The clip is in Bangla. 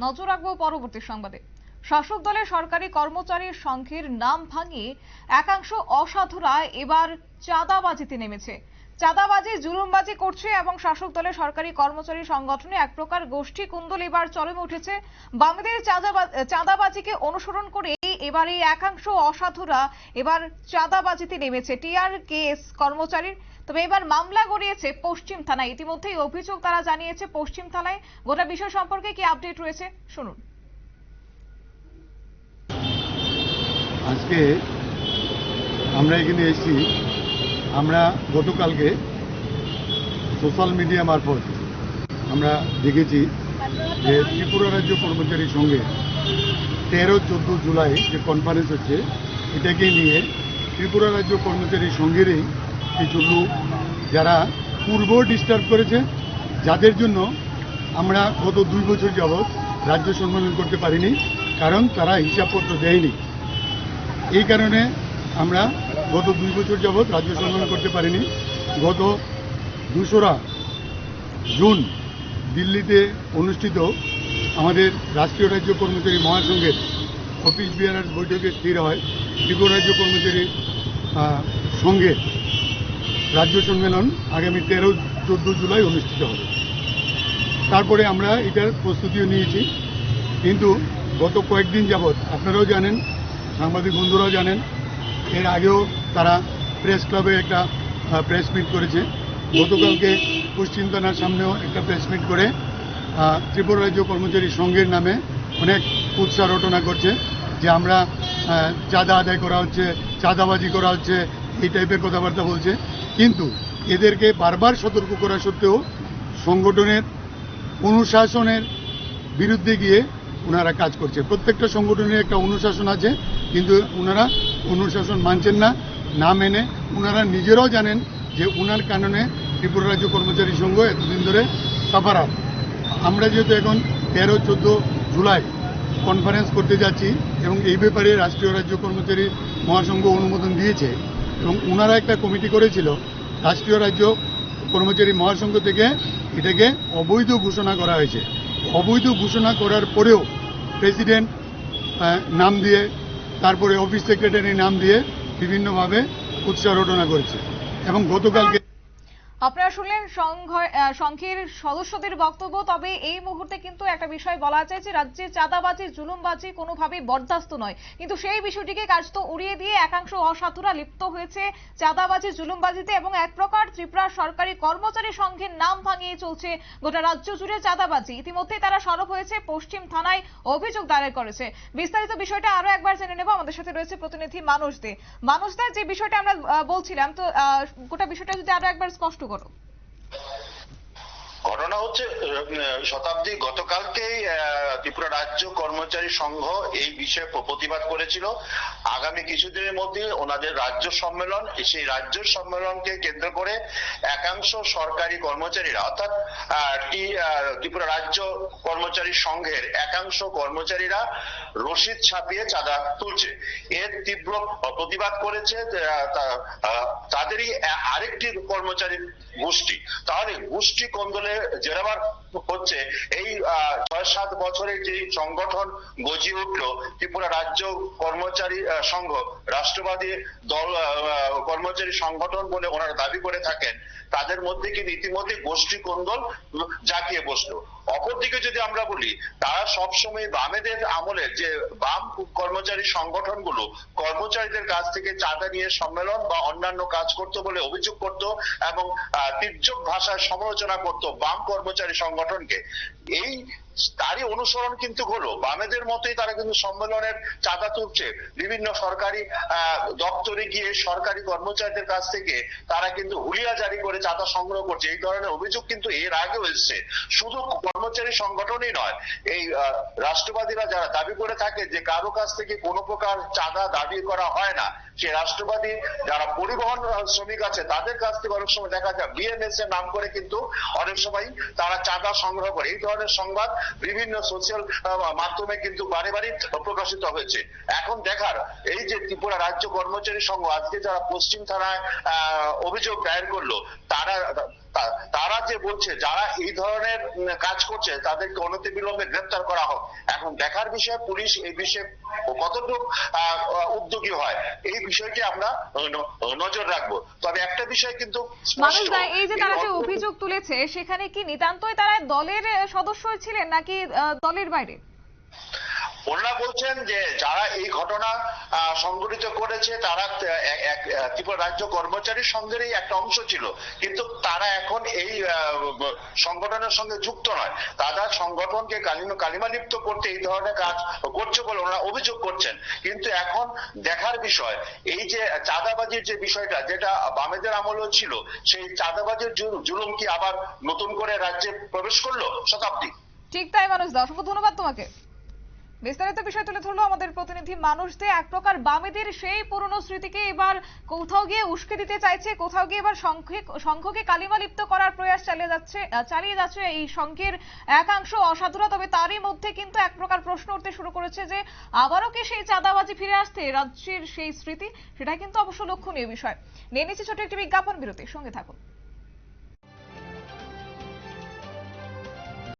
নজর রাখব পরবর্তী সংবাদে। শাসক দলের সরকারি কর্মচারীর সংঘের নাম ভাঙিয়ে একাংশ অসাধুরা এবার চাঁদাবাজিতে নেমেছে। চাঁদাবাজি, জুলুমবাজি করছে এবং শাসক দলের সরকারি কর্মচারী সংগঠনে এক প্রকার গোষ্ঠী কুন্দল এবার চরমে উঠেছে। বামেদের চাঁদাবা- চাঁদাবাজিকে অনুসরণ করে এবার এই একাংশ অসাধুরা এবার চাঁদাবাজিতে নেমেছে। টিআর কেএস কর্মচারীর তবে এবার মামলা গড়িয়েছে পশ্চিম থানায়। ইতিমধ্যেই অভিযোগ তারা জানিয়েছে পশ্চিম থানায়। গোটা বিষয় সম্পর্কে কি আপডেট রয়েছে? শুনুন। আজকে আমরা এখানে এসেছি। আমরা গতকালকে সোশ্যাল মিডিয়া মারফত আমরা দেখেছি যে ত্রিপুরা রাজ্য কর্মচারীর সঙ্গে তেরো, চোদ্দ জুলাই যে কনফারেন্স হচ্ছে, এটাকে নিয়ে ত্রিপুরা রাজ্য কর্মচারী সঙ্গেরই কিছু লোক যারা পূর্ব ডিস্টার্ব করেছে, যাদের জন্য আমরা গত দুই বছর যাবৎ রাজ্য সম্মেলন করতে পারিনি, কারণ তারা হিসাবপত্র দেয়নি। এই কারণে আমরা গত দুই বছর যাবৎ রাজ্য সম্মেলন করতে পারিনি। গত দুশোরা জুন দিল্লিতে অনুষ্ঠিত আমাদের রাষ্ট্রীয় রাজ্য কর্মচারী মহাসংঘের অফিস বিহারের বৈঠকে স্থির হয়। ত্রিপুরা রাজ্য কর্মচারী সংঘের রাজ্য সম্মেলন আগামী তেরো চোদ্দ জুলাই অনুষ্ঠিত হবে। তারপরে আমরা এটার প্রস্তুতিও নিয়েছি। কিন্তু গত কয়েকদিন যাবৎ আপনারাও জানেন সাংবাদিক বন্ধুরাও জানেন এর আগেও তারা প্রেস ক্লাবে একটা প্রেস মিট করেছে। গতকালকে পশ্চিম থানার সামনেও একটা প্রেস মিট করে ত্রিপুরা রাজ্য কর্মচারী সংঘের নামে অনেক উৎসাহ রটনা করছে যে আমরা চাঁদা আদায় করা হচ্ছে চাঁদাবাজি করা হচ্ছে এই টাইপের কথাবার্তা বলছে। কিন্তু এদেরকে বারবার সতর্ক করা সত্ত্বেও সংগঠনের অনুশাসনের বিরুদ্ধে গিয়ে ওনারা কাজ করছে। প্রত্যেকটা সংগঠনের একটা অনুশাসন আছে, কিন্তু ওনারা অনুশাসন মানছেন না না মেনে ওনারা নিজেরাও জানেন যে ওনার কারণে ত্রিপুরা রাজ্য কর্মচারী সংঘ এতদিন ধরে সাফারাত আমরা যেহেতু এখন তেরো, চোদ্দ জুলাই কনফারেন্স করতে যাচ্ছি এবং এই ব্যাপারে রাষ্ট্রীয় রাজ্য কর্মচারী মহাসংঘ অনুমোদন দিয়েছে এবং ওনারা একটা কমিটি করেছিল রাষ্ট্রীয় রাজ্য কর্মচারী মহাসংঘ থেকে, এটাকে অবৈধ ঘোষণা করা হয়েছে। অবৈধ ঘোষণা করার পরেও প্রেসিডেন্ট নাম দিয়ে, তারপরে অফিস সেক্রেটারি নাম দিয়ে বিভিন্নভাবে উৎসাহ রটনা করেছে। এবং গতকালকে আপনারা শুনলেন সংঘের সদস্যদের বক্তব্য, তবে এই মুহূর্তে কিন্তু একটা বিষয় বলা যায় যে রাজ্যে চাঁদাবাজি, জুলুমবাজি কোনোভাবেই বরদাস্ত নয়। কিন্তু সেই বিষয়টিকে কাজ তো উড়িয়ে দিয়ে একাংশ অসাধুরা লিপ্ত হয়েছে চাঁদাবাজি, জুলুমবাজিতে এবং এক প্রকার ত্রিপুরা সরকারি কর্মচারী সংঘের নাম ভাঙিয়ে চলছে গোটা রাজ্য জুড়ে চাঁদাবাজি। ইতিমধ্যে তারা সরব হয়েছে পশ্চিম থানায় অভিযোগ দায়ের করেছে। বিস্তারিত বিষয়টা আরও একবার জেনে নেব। আমাদের সাথে রয়েছে প্রতিনিধি মানুষ দে। মানুষ দে, যে বিষয়টা আমরা বলছিলাম, তো গোটা বিষয়টা যদি আরও একবার স্পষ্ট করো ঘটনা হচ্ছে আহ, শতাব্দী গতকালকেই ত্রিপুরা রাজ্য কর্মচারী সংঘ এই বিষয়ে প্রতিবাদ করেছিল। আগামী কিছুদিনের মধ্যে ওনাদের রাজ্য সম্মেলন সেই রাজ্য সম্মেলনকে কেন্দ্র করে একাংশ সরকারি কর্মচারীরা অর্থাৎ ত্রিপুরা রাজ্য কর্মচারী সংঘের একাংশ কর্মচারীরা রসিদ ছাপিয়ে চাঁদা তুলছে। এর তীব্র প্রতিবাদ করেছে তাদেরই আরেকটি কর্মচারী গোষ্ঠী। তাহলে গোষ্ঠী কন্দলে জেরাবার হচ্ছে, এই ছয় সাত বছরের যে সংগঠন গজিয়ে উঠল, ত্রিপুরা রাজ্য কর্মচারী সংঘ, রাষ্ট্রবাদী দল কর্মচারী সংগঠন বলে ওনারা দাবি করে থাকেন তাদের মধ্যে কিন্তু ইতিমধ্যে গোষ্ঠী কোন্দল জাগিয়ে বসল? অপরদিকে যদি আমরা বলি, তারা সবসময় বামেদের আমলে যে বাম কর্মচারী সংগঠনগুলো কর্মচারীদের কাছ থেকে চাঁদা নিয়ে সম্মেলন বা অন্যান্য কাজ করতো বলে অভিযোগ করত এবং তীর্যক ভাষায় সমালোচনা করত বাম কর্মচারী সংগঠনকে, এই তারই অনুসরণ কিন্তু হলো। বামেদের মতোই তারা কিন্তু সম্মেলনের চাঁদা তুলছে। বিভিন্ন সরকারি দপ্তরে গিয়ে সরকারি কর্মচারীদের কাছ থেকে তারা কিন্তু হুলিয়া জারি করে চাঁদা সংগ্রহ করছে। এই ধরনের অভিযোগ কিন্তু এর আগেও এসছে। শুধু কর্মচারী সংগঠনই নয়, এই রাষ্ট্রবাদীরা যারা দাবি করে থাকে যে কারও কাছ থেকে কোনো প্রকার চাঁদা দাবি করা হয় না সে রাষ্ট্রবাদী যারা পরিবহন শ্রমিক আছে, তাদের কাছ থেকে অনেক সময় দেখা যায় বিএনএস এর নাম করে কিন্তু অনেক সময় তারা চাঁদা সংগ্রহ করে। এই ধরনের সংবাদ বিভিন্ন সোশ্যাল মাধ্যমে কিন্তু বারে বারে প্রকাশিত হয়েছে। এখন দেখার এই যে ত্রিপুরা রাজ্য কর্মচারী সংঘ, আজকে যারা পশ্চিম থানায় অভিযোগ দায়ের করল, তারা তারা যে বলছে যারা এই ধরনের কাজ করছে তাদেরকে অনতিবিলম্বে গ্রেপ্তার করা হোক। এখন দেখার বিষয় পুলিশ এই বিষয়ে কতটুকু উদ্যোগী হয় এই বিষয়টি আমরা নজর রাখব। তবে একটা বিষয় কিন্তু এই যে তারা যে অভিযোগ তুলেছে সেখানে কি নিতান্তই তারা দলের সদস্য ছিলেন নাকি দলের বাইরে? ওনারা বলছেন যে যারা এই ঘটনা সংঘটিত করেছে, তারা ত্রিপুরা রাজ্য কর্মচারী সংঘেরই একটা অংশ ছিল। কিন্তু তারা এখন এই সংগঠনের সঙ্গে যুক্ত নয়। তারা সংগঠনকে কালিমা কালিমালিপ্ত করতে এই ধরনের কাজ করছে বলে ওনারা অভিযোগ করছেন। কিন্তু এখন দেখার বিষয়, এই যে চাঁদাবাজির যে বিষয়টা, যেটা বামেদের আমলেও ছিল, সেই চাঁদাবাজির জুলুম কি আবার নতুন করে রাজ্যে প্রবেশ করল শতাব্দী? ঠিক তাই, মানুষ। দা অসংখ্য ধন্যবাদ তোমাকে। বিস্তারিত বিষয় তুলে ধরলো আমাদের প্রতিনিধি মানুষ দে। এক প্রকার বামেদের সেই পুরনো স্মৃতিকে এবার কোথাও গিয়ে উস্কে দিতে চাইছে, কোথাও গিয়ে এবার সংখ্যে- সংঘকে কালিমালিপ্ত করার প্রয়াস চালিয়ে যাচ্ছে চালিয়ে যাচ্ছে এই সংঘের একাংশ অসাধুরা। তবে তারই মধ্যে কিন্তু এক প্রকার প্রশ্ন উঠতে শুরু করেছে যে, আবারও কি সেই চাঁদাবাজি ফিরে আসতে রাজ্যের সেই স্মৃতি? সেটা কিন্তু অবশ্য লক্ষণীয় বিষয়। নিয়ে নিচ্ছি ছোট একটি বিজ্ঞাপন বিরতি সঙ্গে থাকুন।